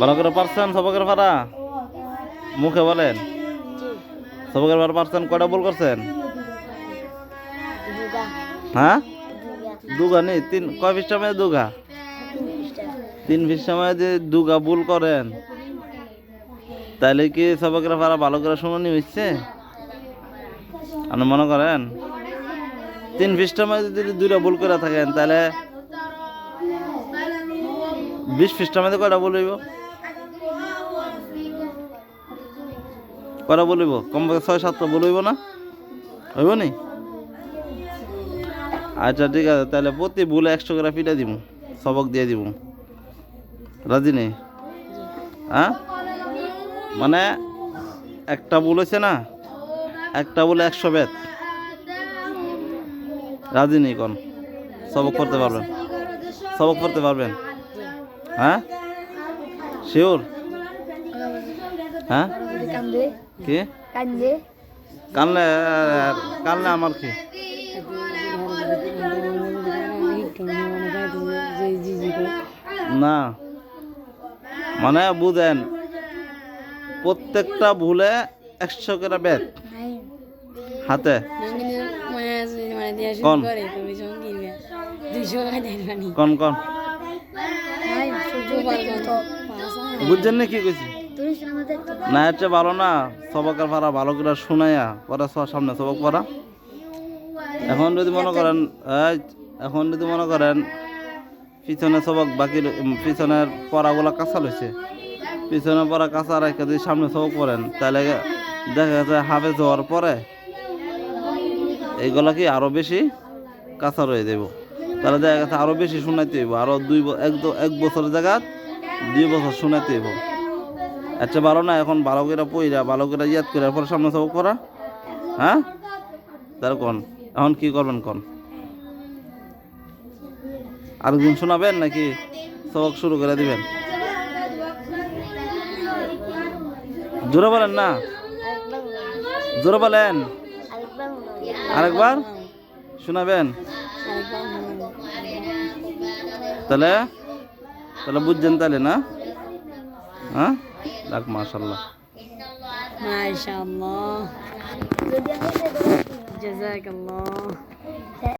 ভালো করে পারছেন সবকের পারা মুখে বলেন। সবকের পারা পারছেন, কয়টা ভুল করছেন? হ্যাঁ? দুগা নেই, তিন, কয় পৃষ্ঠা সময় দুগা? তিন পৃষ্ঠা মেয়ে যে দুগা ভুল করেন, তাইলে কি সবকের পারা ভালো করে শুনুনি হচ্ছে আপনি মনে করেন? তিন পৃষ্ঠার মধ্যে যদি দুইটা ভুল করে থাকেন তাহলে বিশ পৃষ্ঠার মধ্যে কয়টা বলিব কয়টা বলিব কমপক্ষে ছয়, সাতটা বলিব না? হইব নি? আচ্ছা ঠিক আছে, তাহলে প্রতি ভুলে একশো করে পিঠা দিব, সবক দিয়ে দিব। রাজি নেই? হ্যাঁ? মানে একটা ভুল হয়েছে না? একটা বলে একশো বেত রাজি নেই কোন? সবক করতে পারবেন? সবক করতে পারবেন? হ্যাঁ? শিওর? হ্যাঁ? কি? কানলে কানলে আমার কি? না। মানে বুঝেন প্রত্যেকটা ভুলে একশো করে বেত হাতে। কোন। কোন কোন। বুঝছেন না কি কইছি? না হচ্ছে ভালো না, সবকের পারা ভালো করে শুনাইয়া পরে সামনে সবক পড়া। এখন যদি মনে করেন এখন যদি মনে করেন, পিছনে সবক বাকি পিছনের পড়াগুলো কাঁচা লইছে। পিছনে পড়া কাঁচা রেখে যদি সামনে সবক পড়েন তাহলে দেখা যাচ্ছে হাফে যাওয়ার পরে এইগুলা কি আরও বেশি কাঁচা রয়ে দেব তাহলে দেখা গেছে আরও বেশি শোনাইতে হইব, আরও দুই এক এক বছরের জায়গা দুই বছর শোনাইতে হইব। আচ্ছা ভালো না, এখন ভালো করে পইরা, ভালো করে ইয়াদ করে পরে সামনে সবক করা? হ্যাঁ? তার কন? এখন কি করবেন কোন? আরেকদিন শোনাবেন নাকি সবক শুরু করে দিবেন? জোরে বলেন না। জোরে বলেন। আরেকবার? শোনাবেন? তাহলে? তাহলে বুঝছেন তাহলে না? হ্যাঁ? যাক মাশাল্লাহ মাশাল্লাহ জাযাকাল্লাহ।